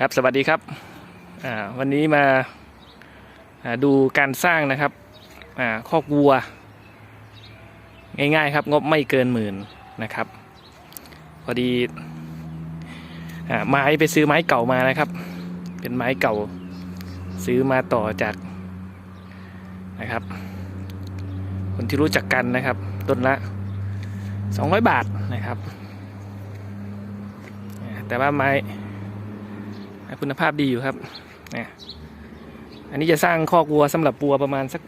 ครับสวัสดีครับวันนี้มาดูการสร้างนะครับอคอกวัว ง่ายๆครับงบไม่เกินหมื่นนะครับ พอดีอไม้ไปซื้อไม้เก่ามานะครับ เป็นไม้เก่าซื้อมาต่อจากนะครับ คนที่รู้จักกันนะครับต้นละ 200 บาทนะครับ แต่ว่าไม้ คุณภาพดีอยู่ครับนี่อันนี้จะสร้างคอกวัวสำหรับวัวประมาณสัก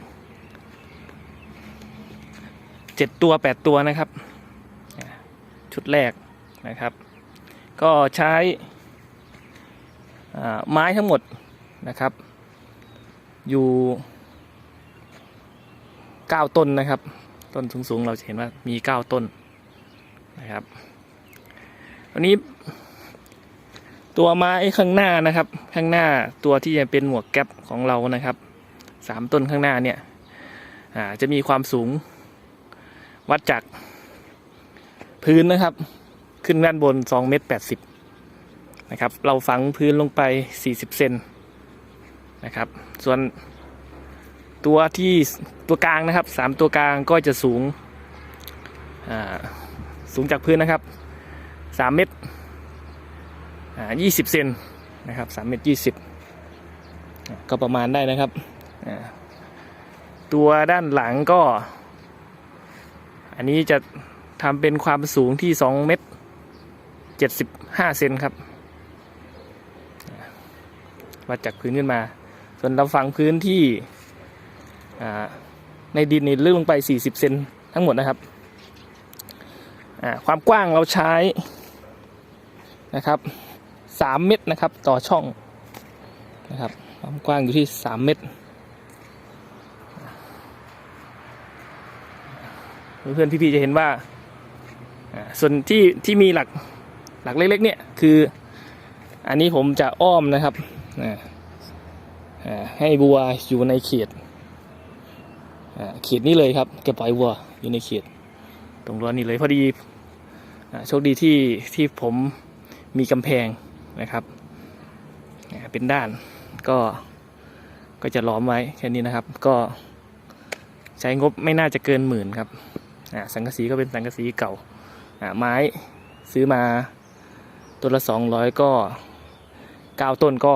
เจ็ดตัวแปดตัวนะครับ ชุดแรกนะครับ ก็ใช้ไม้ทั้งหมดนะครับ อยู่เก้าต้นนะครับ ต้นสูงๆ เราจะเห็นว่ามีเก้าต้นนะครับ วันนี้ ตัวไม้ข้างหน้านะครับ ข้างหน้าตัวที่จะเป็นหมวกแก๊ปของเรานะครับสามต้นข้างหน้าเนี่ยจะมีความสูง วัดจากพื้นนะครับ ขึ้นด้านบน2เมตร80นะครับ เราฝังพื้นลงไป 40 เซนนะครับ ส่วนตัวที่ตัวกลางนะครับสามตัวกลางก็จะสูงสูงจากพื้นนะครับ 3 เมตร ยี่สิบเซนนะครับสามเมตรยี่สิบก็ประมาณได้นะครับ ตัวด้านหลังก็ อันนี้จะทำเป็นความสูงที่สองเมตรเจ็ดสิบห้าเซนครับอ่าวัดจากพื้นขึ้นมา ส่วนเราฝังพื้นที่ในดินนี่ลึกลงไป 40 เซนทั้งหมดนะครับ ความกว้างเราใช้นะครับ สามเมตรนะครับ ต่อช่องนะครับความกว้างอยู่ที่สามเมตรเพื่อนพี่ๆจะเห็นว่าส่วนที่ที่มีหลักหลักเล็กๆเนี่ยคืออันนี้ผมจะอ้อมนะครับให้วัวอยู่ในเขตเขตนี้เลยครับจะปล่อยวัวอยู่ในเขต ตรงรั้วนี้เลยพอดีโชคดีที่ที่ผมมีกำแพง นะครับ เป็นด้านก็ก็จะล้อมไว้แค่นี้นะครับ ก็ใช้งบไม่น่าจะเกินหมื่นครับสังกะสีก็เป็นสังกะสีเก่าไม้ซื้อมาต้นละสองร้อยก็เก้าต้นก็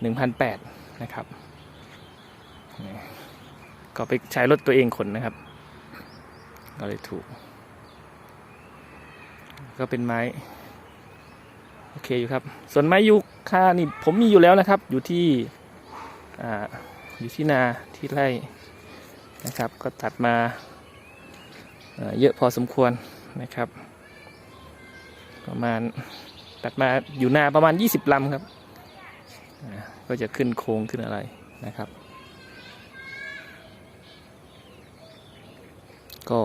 หนึ่งพันแปดนะครับ ก็ไปใช้รถตัวเองขนนะครับ ก็เลยถูก ก็เป็นไม้ อเคอยู่ครับ ส่วนไม้ยูคานี่ผมมีอยู่แล้วนะครับ อยู่ที่อ่าอยู่ที่นาที่ไร่นะครับ ก็ตัดมาเยอะพอสมควรนะครับ ประมาณตัดมาอยู่นาประมาณ 20ลำครับ ก็จะขึ้นโค้งขึ้นอะไรนะครับ ก็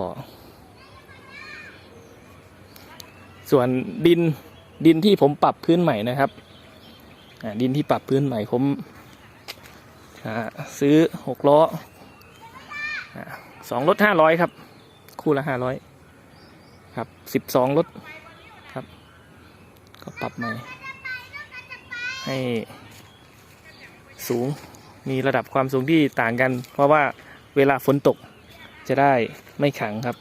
ส่วนดิน ดินที่ผมปรับพื้นใหม่นะครับดินที่ปรับพื้นใหม่ผมซื้อหกล้อสองรถห้าร้อยครับ คู่ละห้าร้อยครับสิบสองรถครับ ก็ปรับใหม่ ให้สูงมีระดับความสูงที่ต่างกัน เพราะว่าเวลาฝนตกจะได้ไม่ขังครับ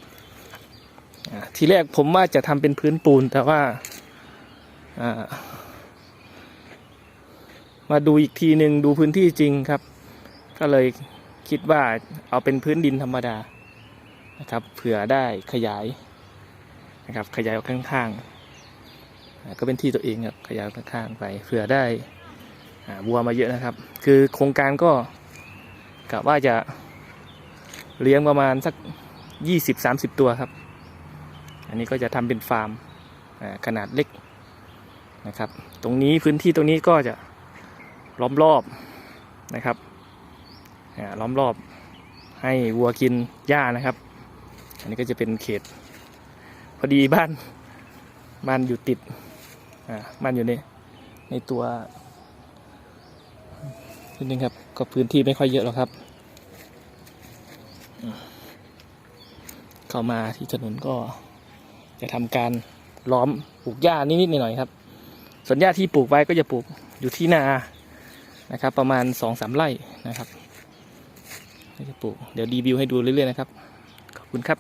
ทีแรกผมว่าจะทำเป็นพื้นปูนแต่ว่า มาดูอีกทีหนึ่งดูพื้นที่จริงครับ ก็เลยคิดว่าเอาเป็นพื้นดินธรรมดานะครับเผื่อได้ขยายนะครับ ขยายออกข้างๆก็เป็นที่ตัวเองครับขยายข้างๆไปเผื่อได้บัวมาเยอะนะครับ คือโครงการก็กะว่าจะเลี้ยงประมาณสัก 20-30 ตัวครับ อันนี้ก็จะทำเป็นฟาร์มขนาดเล็ก นะครับ ตรงนี้พื้นที่ตรงนี้ก็จะล้อมรอบนะครับอ่าล้อมรอบให้วัวกินหญ้านะครับ อันนี้ก็จะเป็นเขต พอดีบ้านบ้านอยู่ติดอ่าบ้านอยู่ในในตัวนิดนึงครับก็พื้นที่ไม่ค่อยเยอะหรอกครับ เข้ามาที่ถนนก็จะทำการล้อมปลูกหญ้านิดๆหน่อยๆครับ ส่วนหญ้าที่ปลูกไว้ก็จะปลูกอยู่ที่นานะครับ ประมาณสองสามไร่นะครับจะปลูกเดี๋ยวรีวิวให้ดูเรื่อยๆนะครับ ขอบคุณครับ